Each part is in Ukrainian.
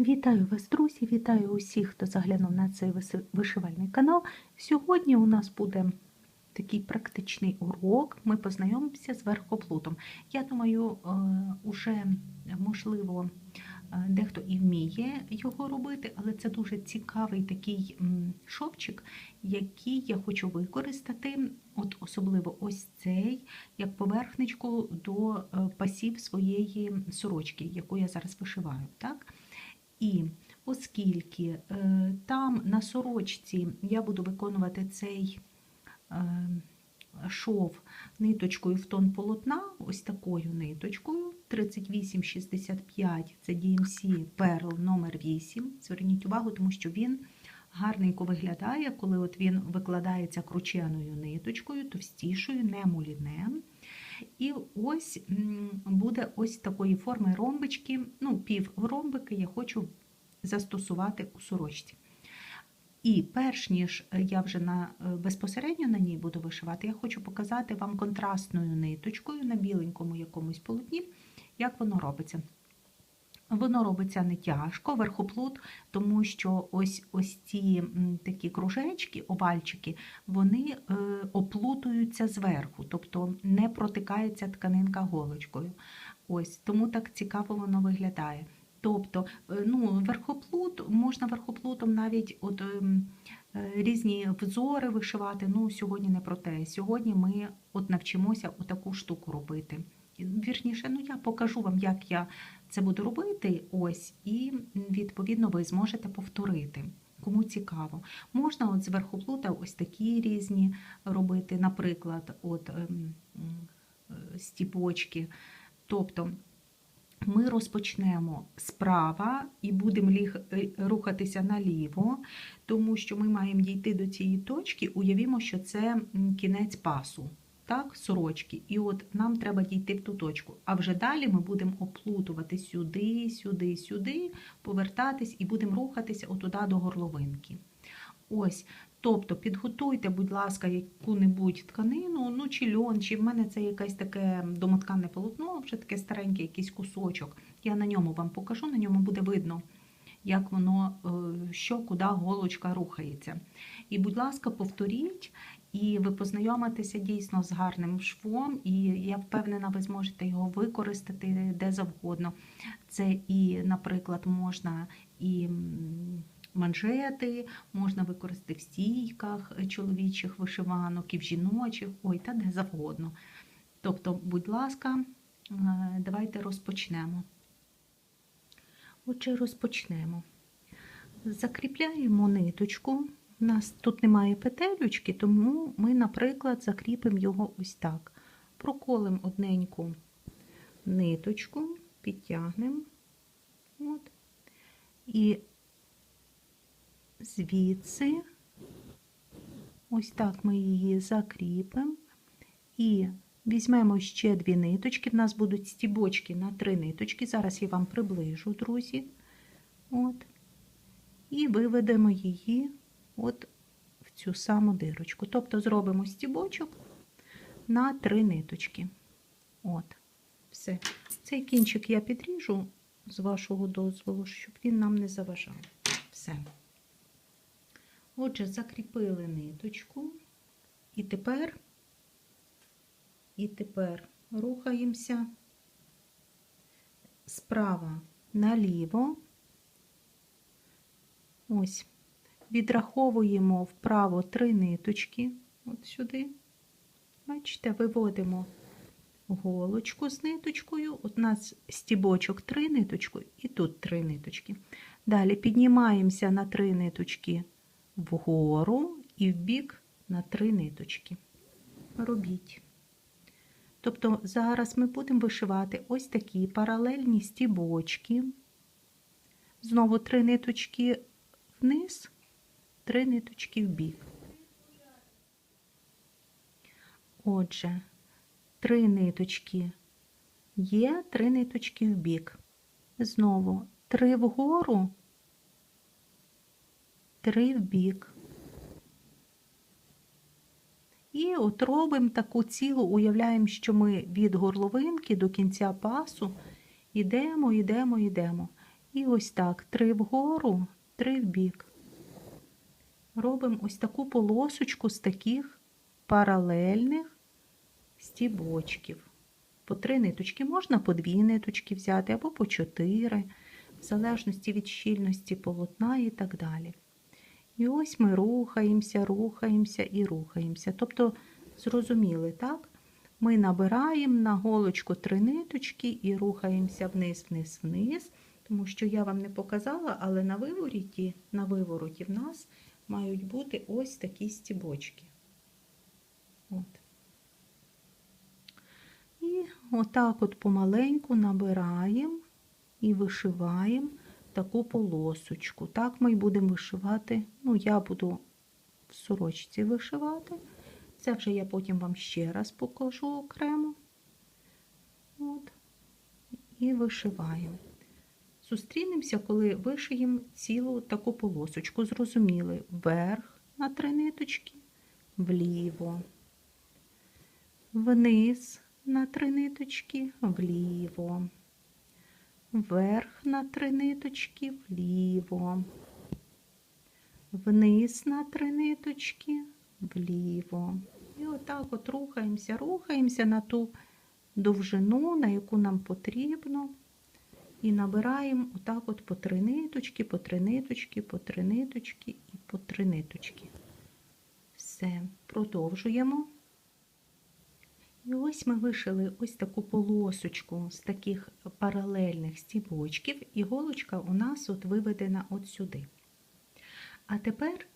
Вітаю вас, друзі! Вітаю усіх, хто заглянув на цей вишивальний канал. Сьогодні у нас буде такий практичний урок. Ми познайомимося з верхоплутом. Я думаю, е, уже можливо е, дехто і вміє його робити, але це дуже цікавий такий шовчик, який я хочу використати, от особливо ось цей, як поверхничку до е, пасів своєї сорочки, яку я зараз вишиваю. Так? І оскільки е, там на сорочці я буду виконувати цей е, шов ниточкою в тон полотна, ось такою ниточкою 3865, це DMC Pearl номер 8. Зверніть увагу, тому що він гарненько виглядає, коли от він викладається крученою ниточкою, товстішою, не мулінем. І ось буде ось такої форми ромбички, ну, пів ромбики я хочу застосувати у сорочці. І перш ніж я вже на, е, безпосередньо на ній буду вишивати, я хочу показати вам контрастною ниточкою на біленькому якомусь полотні, як воно робиться. Воно робиться не тяжко, верхоплут, тому що ось ось ці такі кружечки, овальчики, вони е, оплутуються зверху, тобто не протикається тканинка голочкою. Ось тому так цікаво воно виглядає. Тобто, е, ну, верхоплут, можна верхоплутом навіть от, ем, е, різні взори вишивати. Ну, сьогодні не про те. Сьогодні ми от навчимося отаку штуку робити. Вірніше, ну я покажу вам, як я це буду робити. Ось, і відповідно ви зможете повторити. Кому цікаво. Можна от з верхоплута ось такі різні робити, наприклад, от ем, е, стіпочки. Тобто ми розпочнемо справа і будемо е, рухатися наліво, тому що ми маємо дійти до цієї точки. Уявімо, що це кінець пасу, так, сорочки. І от нам треба дійти в ту точку. А вже далі ми будемо оплутувати сюди, сюди, сюди, повертатись і будемо рухатися отуда до горловинки. Ось, тобто підготуйте, будь ласка, яку-небудь тканину, ну чи льон, чи в мене це якесь таке домотканне полотно, вже таке стареньке, якийсь кусочок. Я на ньому вам покажу, на ньому буде видно, як воно, е, що, куди голочка рухається. І, будь ласка, повторіть, і ви познайомитеся дійсно з гарним швом, і я впевнена, ви зможете його використати де завгодно. Це і, наприклад, можна і. манжети, можна використати в стійках чоловічих вишиванок і в жіночих, ой, та де завгодно. Тобто, будь ласка, е, давайте розпочнемо. Отже, розпочнемо. Закріпляємо ниточку. У нас тут немає петелючки, тому ми, наприклад, закріпимо його ось так. Проколимо одненьку ниточку, підтягнемо. От. І звідси, ось так ми її закріпимо. І візьмемо ще дві ниточки. В нас будуть стібочки на три ниточки. Зараз я вам приближу, друзі. От. І виведемо її от в цю саму дирочку. Тобто зробимо стібочок на три ниточки. От, все. Цей кінчик я підріжу з вашого дозволу, щоб він нам не заважав. Все. Отже, закріпили ниточку. І тепер, і тепер рухаємося справа наліво. Ось, відраховуємо вправо три ниточки, от сюди. Бачите, виводимо голочку з ниточкою. От у нас стібочок три ниточки, і тут три ниточки. Далі піднімаємося на три ниточки вгору і вбік на три ниточки. Робіть. Тобто зараз ми будемо вишивати ось такі паралельні стібочки. Знову три ниточки вниз, три ниточки вбік. Отже, три ниточки є, три ниточки вбік. Знову три вгору, три вбік. І от робимо таку цілу, уявляємо, що ми від горловинки до кінця пасу йдемо, йдемо, йдемо. І ось так, три вгору, три вбік. Робимо ось таку полосочку з таких паралельних стібочків. По три ниточки можна по дві ниточки взяти, або по чотири, в залежності від щільності полотна і так далі. І ось ми рухаємося, рухаємося і рухаємося. Тобто, зрозуміли, так? Ми набираємо на голочку три ниточки і рухаємося вниз, вниз, вниз, тому що я вам не показала, але на вивороті, на вивороті в нас мають бути ось такі стібочки. От. І отак от помаленьку набираємо і вишиваємо таку полосочку. Так ми й будемо вишивати. Ну, я буду в сорочці вишивати. Це вже я потім вам ще раз покажу окремо. От. І вишиваємо. Зустрінемося, коли вишиємо цілу таку полосочку. Зрозуміли, вверх на три ниточки, вліво, вниз на три ниточки, вліво, вверх на три ниточки, вліво, вниз на три ниточки, вліво. І отак от рухаємося, рухаємося на ту довжину, на яку нам потрібно. І набираємо отак от по три ниточки, по три ниточки, по три ниточки і по три ниточки. Все, продовжуємо. І ось ми вишили ось таку полосочку з таких паралельних стібочків, і голочка у нас от виведена от сюди. А тепер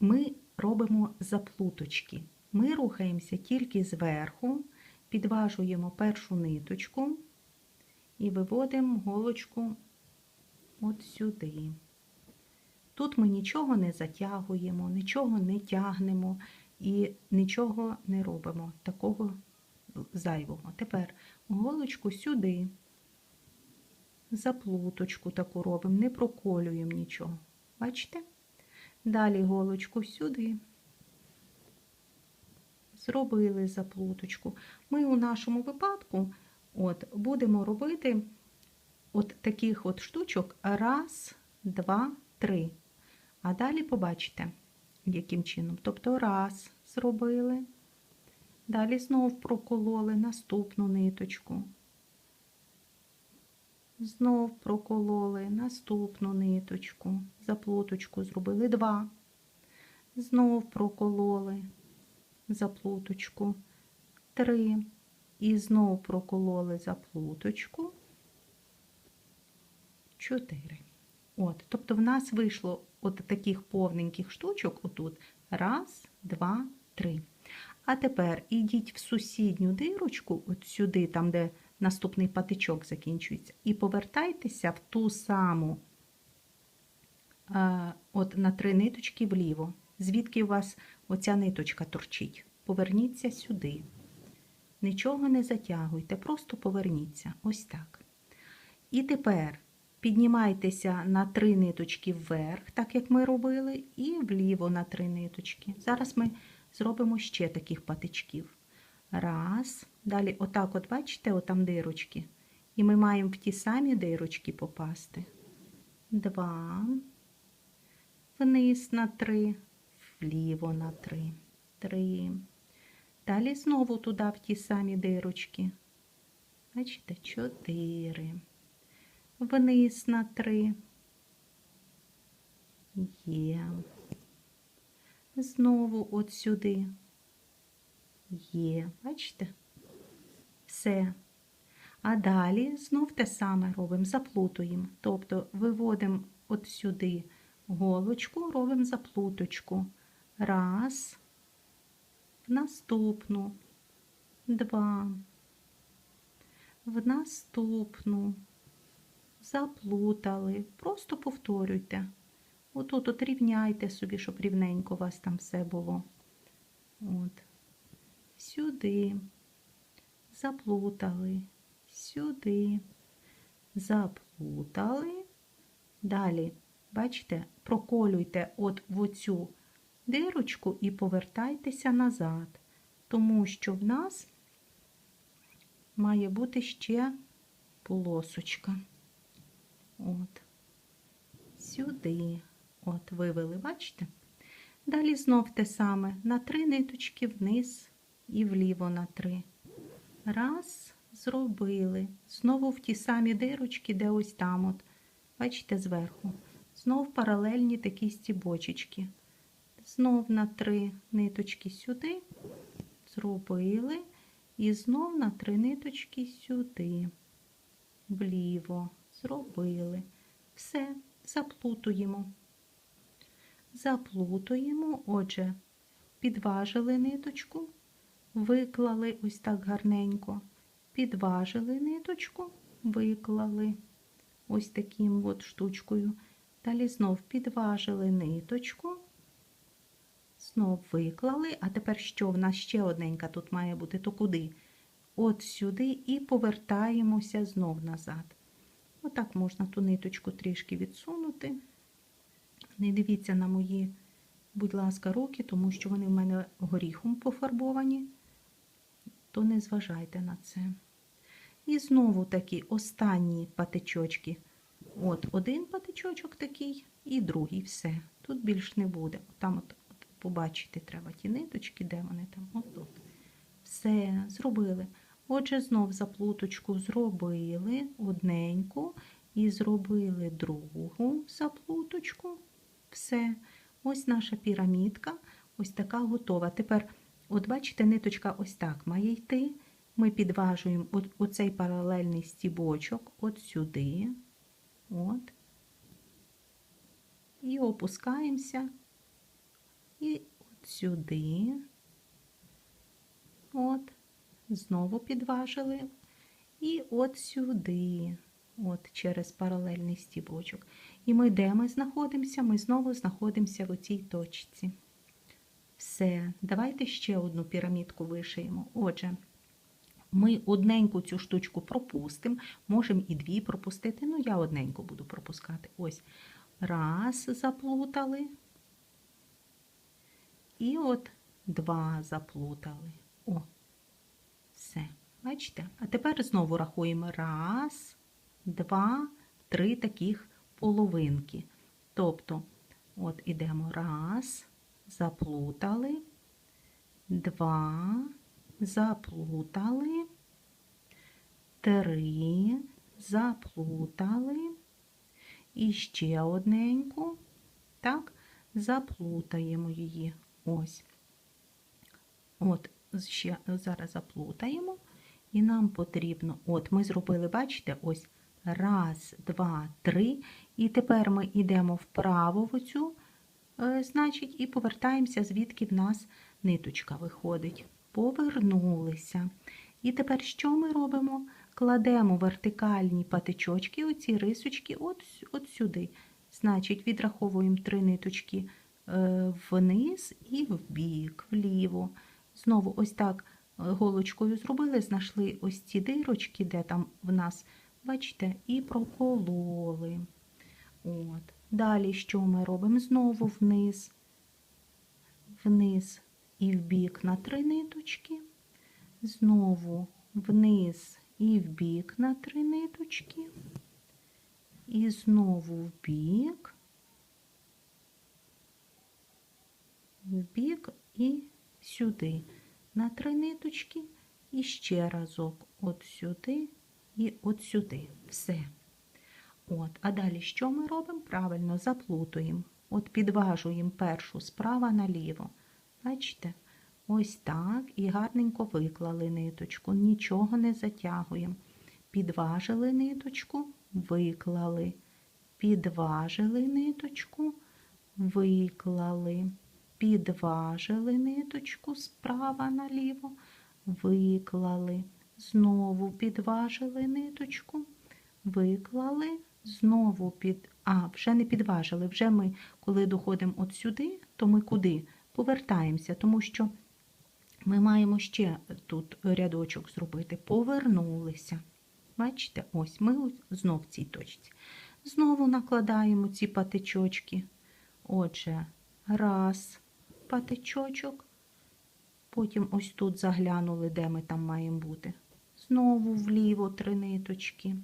ми робимо заплуточки. Ми рухаємося тільки зверху, підважуємо першу ниточку і виводимо голочку от сюди. Тут ми нічого не затягуємо, нічого не тягнемо і нічого не робимо такого зайвого. Тепер голочку сюди, заплуточку таку робимо, не проколюємо нічого. Бачите? Далі голочку сюди. Зробили заплуточку. Ми у нашому випадку от, будемо робити от таких от штучок раз, два, три. А далі побачите, яким чином. Тобто раз зробили, далі знов прокололи наступну ниточку. Знов прокололи наступну ниточку, заплуточку зробили два. Знов прокололи заплуточку три. І знов прокололи заплуточку чотири. От, тобто в нас вийшло от таких повненьких штучок, отут. Раз, два, три. А тепер ідіть в сусідню дирочку, от сюди, там, де наступний патичок закінчується, і повертайтеся в ту саму от на три ниточки вліво. Звідки у вас оця ниточка торчить? Поверніться сюди. Нічого не затягуйте, просто поверніться. Ось так. І тепер піднімайтеся на три ниточки вверх, так як ми робили, і вліво на три ниточки. Зараз ми зробимо ще таких патичків. Раз. Далі, отак, от бачите, отам дирочки. І ми маємо в ті самі дирочки попасти. Два. Вниз на три, вліво на три. Три. Далі знову туди в ті самі дирочки. Бачите, чотири. Вниз на три. Є. Знову от сюди. Є, бачите? Все. А далі знов те саме робимо, заплутуємо. Тобто виводимо от сюди голочку, робимо заплуточку. Раз, в наступну, два, в наступну, заплутали. Просто повторюйте. Отут от рівняйте собі, щоб рівненько у вас там все було. От. Сюди, заплутали, сюди, заплутали. Далі, бачите, проколюйте от в оцю дирочку і повертайтеся назад, тому що в нас має бути ще полосочка. От. Сюди. От, вивели, бачите? Далі знов те саме. На три ниточки вниз і вліво на три. Раз, зробили. Знову в ті самі дирочки, де ось там, от. Бачите, зверху. Знов паралельні такі стібочечки. Знов на три ниточки сюди. Зробили. І знов на три ниточки сюди. Вліво. Зробили. Все, заплутуємо. Заплутуємо, отже, підважили ниточку, виклали ось так гарненько, підважили ниточку, виклали ось таким от штучкою. Далі знов підважили ниточку, знов виклали, а тепер що в нас ще одненька тут має бути, то куди? От сюди і повертаємося знов назад. Отак можна ту ниточку трішки відсунути. Не дивіться на мої, будь ласка, руки, тому що вони в мене горіхом пофарбовані, то не зважайте на це. І знову такі останні патичочки. От один патичочок такий і другий. Все. Тут більш не буде. Там от побачити треба ті ниточки, де вони там. От тут. Все, зробили. Отже, знов заплуточку зробили одненьку і зробили другу заплуточку. Все. Ось наша пірамідка, ось така готова. Тепер, от бачите, ниточка ось так має йти. Ми підважуємо оцей паралельний стібочок от сюди. От. І опускаємося. І от сюди. От. Знову підважили. І от сюди. От через паралельний стібочок. І ми де ми знаходимося? Ми знову знаходимося в цій точці. Все, давайте ще одну пірамідку вишиємо. Отже, ми одненьку цю штучку пропустимо, можемо і дві пропустити, ну я одненьку буду пропускати. Ось. Раз, заплутали. І от два заплутали. О, все. Бачите? А тепер знову рахуємо. Раз, два, три таких половинки. Тобто, от ідемо раз, заплутали, два, заплутали, три, заплутали, і ще одненьку, так, заплутаємо її. Ось. От, ще зараз заплутаємо, і нам потрібно, от ми зробили, бачите, ось Раз, два, три. І тепер ми йдемо вправо в оцю, е, значить, і повертаємося, звідки в нас ниточка виходить. Повернулися. І тепер що ми робимо? Кладемо вертикальні патичочки, оці рисочки, от, от сюди. Значить, відраховуємо три ниточки вниз і вбік, вліво. Знову ось так е, голочкою зробили, знайшли ось ці дирочки, де там в нас бачите, і прокололи. От. Далі що ми робимо? Знову вниз, вниз і вбік на три ниточки, знову вниз і вбік на три ниточки, і знову вбік, вбік і сюди на три ниточки, і ще разок от сюди і от сюди. Все. От. А далі що ми робимо? Правильно заплутуємо. От підважуємо першу справа наліво. Бачите? Ось так і гарненько виклали ниточку, нічого не затягуємо. Підважили ниточку, виклали. Підважили ниточку, виклали. Підважили ниточку справа наліво, виклали. Знову підважили ниточку, виклали, знову під. А, вже не підважили. Вже ми, коли доходимо от сюди, то ми куди? Повертаємося, тому що ми маємо ще тут рядочок зробити. Повернулися. Бачите, ось ми знов в цій точці. Знову накладаємо ці патичочки. Отже, раз патичочок. Потім ось тут заглянули, де ми там маємо бути. Знову вліво три ниточки.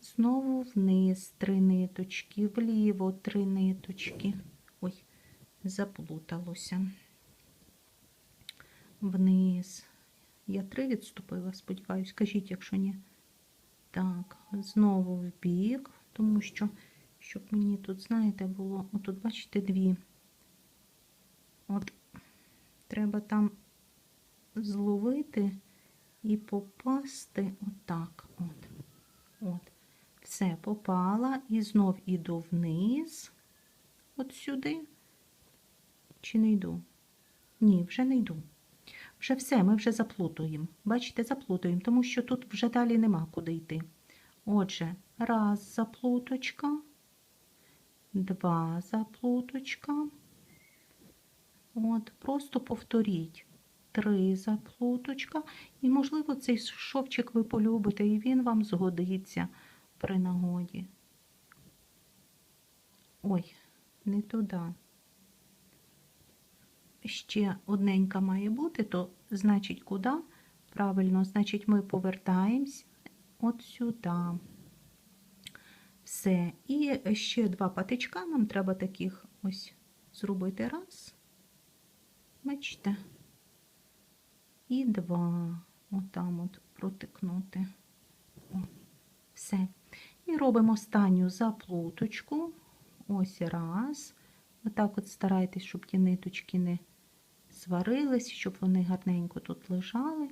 Знову вниз три ниточки, вліво три ниточки. Ой, заплуталося. Вниз. Я три відступила, сподіваюсь. Кажіть, якщо ні. Так, знову в бік, тому що, щоб мені тут, знаєте, було, отут, бачите, дві. От треба там зловити і попасти отак. От. От. Все, попала і знов іду вниз, от сюди. Чи не йду? Ні, вже не йду. Вже все, ми вже заплутуємо. Бачите, заплутуємо, тому що тут вже далі нема куди йти. Отже, раз заплуточка, два заплуточка. От, просто повторіть. Три заплуточка. І, можливо, цей шовчик ви полюбите, і він вам згодиться при нагоді. Ой, не туди. Ще одненька має бути, то значить куди? Правильно, значить, ми повертаємось от сюди. Все. І ще два патичка нам треба таких ось зробити. Раз. Бачите? І два. Отам от протикнути. О, все. І робимо останню заплуточку. Ось раз. Отак от старайтесь, щоб ті ниточки не сварились, щоб вони гарненько тут лежали.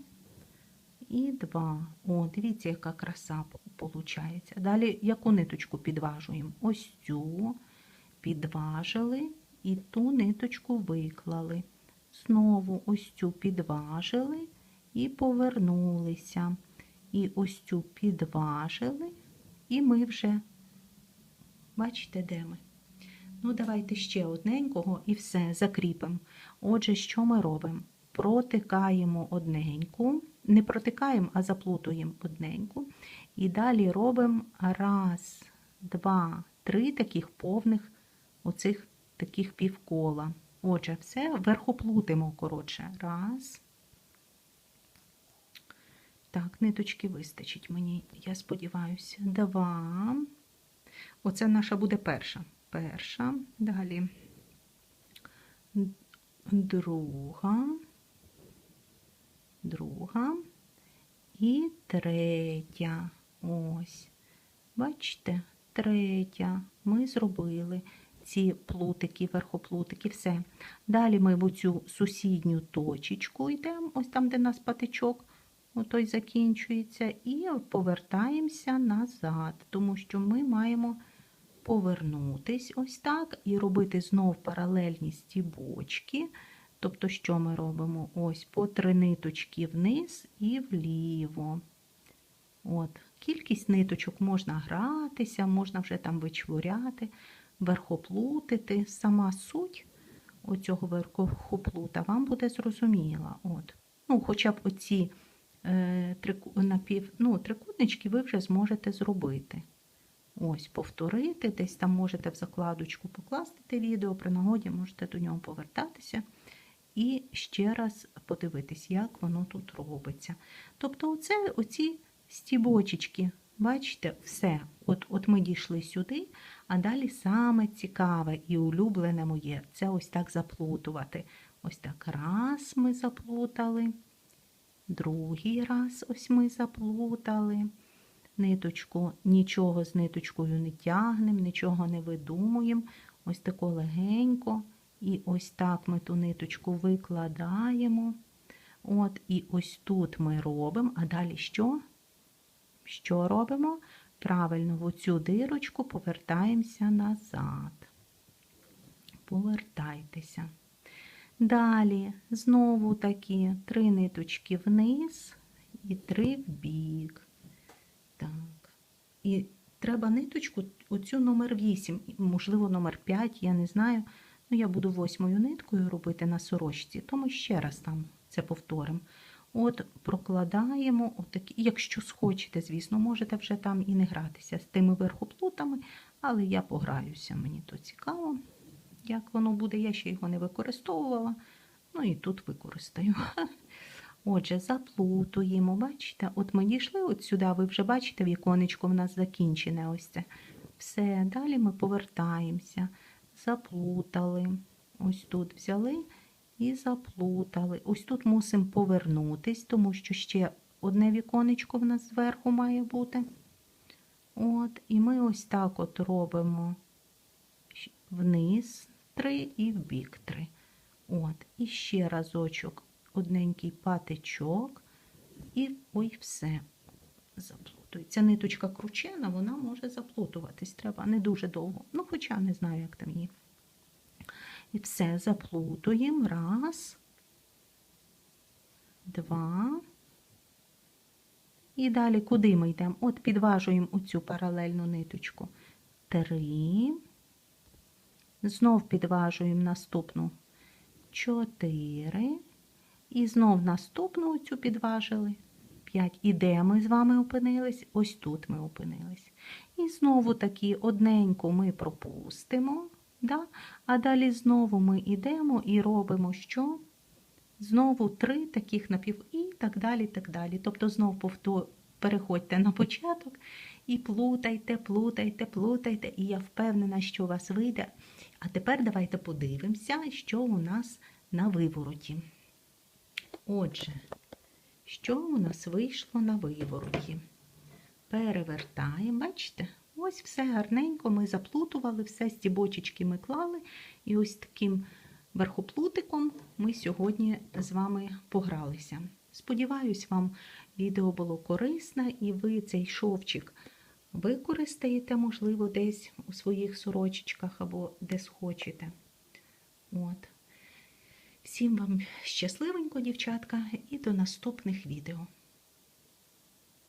І два. О, дивіться, яка краса виходить. Далі яку ниточку підважуємо? Ось цю підважили і ту ниточку виклали. Знову ось цю підважили і повернулися. І ось цю підважили, і ми вже, бачите, де ми? Ну, давайте ще одненького і все, закріпимо. Отже, що ми робимо? Протикаємо одненьку, не протикаємо, а заплутуємо одненьку. І далі робимо раз, два, три таких повних оцих таких півкола. Отже, все верхоплутимо, коротше. Раз. Так, ниточки вистачить мені, я сподіваюся. Два. Оце наша буде перша. Перша. Далі друга, друга і третя. Ось. Бачите, третя. Ми зробили ці плутики, верхоплутики, все. Далі ми в цю сусідню точечку йдемо, ось там, де нас патичок, отой закінчується, і повертаємося назад, тому що ми маємо повернутись ось так, і робити знов паралельні стібочки. Тобто, що ми робимо? Ось по три ниточки вниз і вліво. От. Кількість ниточок можна гратися, можна вже там вичворяти верхоплутити, сама суть оцього верхоплута вам буде зрозуміла. От. Ну, Хоча б оці е, трику, напів, ну, трикутнички ви вже зможете зробити. Ось, повторити, десь там можете в закладочку покласти те відео, при нагоді можете до нього повертатися і ще раз подивитись, як воно тут робиться. Тобто, оце, оці стібочечки Бачите, все. От от ми дійшли сюди, а далі саме цікаве і улюблене моє це ось так заплутувати. Ось так раз ми заплутали, другий раз ось ми заплутали. Ниточку, нічого з ниточкою не тягнемо, нічого не видумуємо. Ось тако легенько. І ось так ми ту ниточку викладаємо. От, І ось тут ми робимо, а далі що? Що робимо? Правильно, в оцю дирочку повертаємося назад. Повертайтеся. Далі, знову такі три ниточки вниз і три в бік. Так. І треба ниточку, оцю номер 8, можливо, номер 5, я не знаю. Ну, я буду восьмою ниткою робити на сорочці, тому ще раз там це повторимо. От прокладаємо, отакі, якщо схочете, звісно, можете вже там і не гратися з тими верхоплутами, але я пограюся, мені то цікаво, як воно буде. Я ще його не використовувала. Ну і тут використаю. Отже, заплутуємо, бачите? От ми дійшли от сюди, ви вже бачите, віконечко в нас закінчене ось це. Все, далі ми повертаємося, заплутали. Ось тут взяли і заплутали. Ось тут мусимо повернутись, тому що ще одне віконечко в нас зверху має бути. От, і ми ось так от робимо вниз три і в бік три. От, і ще разочок, одненький патичок, і ой, все заплутується. Ниточка кручена, вона може заплутуватись. Треба не дуже довго. Ну, хоча не знаю, як там її. І все заплутуємо. Раз, два. І далі куди ми йдемо? От підважуємо оцю паралельну ниточку. Три. Знов підважуємо наступну. Чотири. І знов наступну оцю підважили. 5. І де ми з вами опинились? Ось тут ми опинились. І знову таки одненьку ми пропустимо. Да? А далі знову ми йдемо і робимо що? Знову три таких напів і так далі. так далі. Тобто знов повтор... переходьте на початок і плутайте, плутайте, плутайте. І я впевнена, що у вас вийде. А тепер давайте подивимося, що у нас на вивороті. Отже, що у нас вийшло на вивороті? Перевертаємо, бачите? Ось все гарненько ми заплутували, все стібочечки ми клали. І ось таким верхоплутиком ми сьогодні з вами погралися. Сподіваюсь, вам відео було корисне і ви цей шовчик використаєте, можливо, десь у своїх сорочечках або десь хочете. От. Всім вам щасливенько, дівчатка, і до наступних відео.